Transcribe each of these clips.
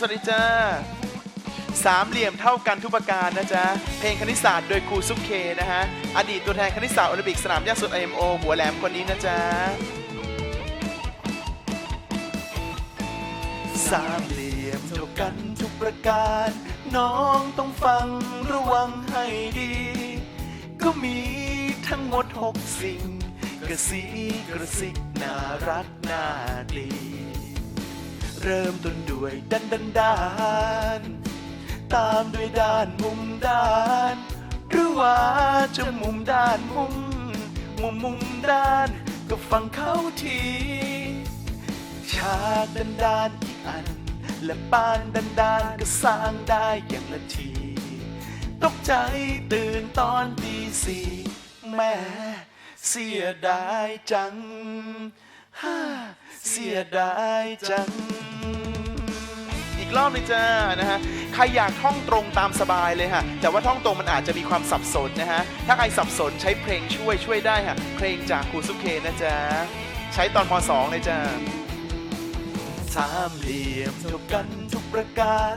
สวัสดีจ้าสามเหลี่ยมเท่ากันทุกประการนะจ๊ะ เพลงคณิตศาสตร์โดยครูซุปเคนะฮะ อดีตตัวแทนคณิตศาสตร์โอลิมปิกสนามหญ้าสด IMO หัวแหลมคนนี้นะจ๊ะสามเหลี่ยมเท่ากันทุกประการ น้องต้องฟังระวังให้ดี ก็มีทั้งหมดหกสิ่ง กระสีกระซิกน่ารักน่าดี เริ่มต้นด้วยดันดันดาน ตามด้วยด้านมุมด้าน หรือว่าจะมุมด้านมุม มุมมุมด้านก็ฟังเขาทีฉากดันดานอีกอัน และปานดันดานก็สร้างได้อย่างละที ตกใจตื่นตอนตีสี่แม่เสียดายจังฮ่าเสียดายจัง อีกรอบหนึงจ้านะฮะใครอยากท่องตรงตามสบายเลยฮะแต่ว่าท่องตรงมันอาจจะมีความสับสนนะฮะถ้าใครสับสนใช้เพลงช่วยช่วยได้ฮะเพลงจากครูสุเคนะจ๊ะใช้ตอนพสองเลยจ้าสามเหลี่ยมเท่ากันทุกประการ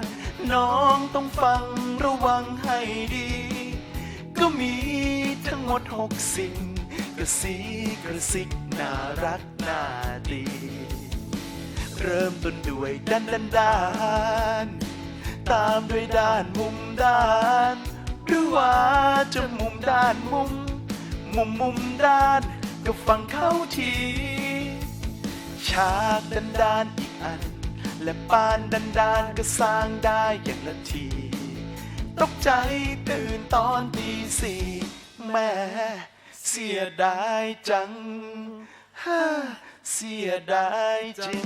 น้องต้องฟังระวังให้ดี ก็มีทั้งหมดหกสิ่งกระสีกระซิกน่ารักน่าดี เริ่มต้นด้วยด้านด้านด้านตามด้วยด้านมุมด้าน หรือว่าจะมุมด้านมุม มุมมุมด้านก็ฟังเข้าทีฉากดันดานอีกอัน และปานดันดานก็สร้างได้อย่างละที ตกใจตื่นตอนตีสี่แม่เสียดายจังฮ่า เสียดายจริง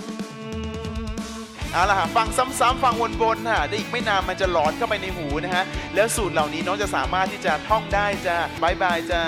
เอาล่ะฮะฟังซ้ำๆฟังวนๆฮะได้อีกไม่นานมันจะหลอนเข้าไปในหูนะฮะแล้วสูตรเหล่านี้น้องจะสามารถที่จะท่องได้จ้ะบายบายจ้า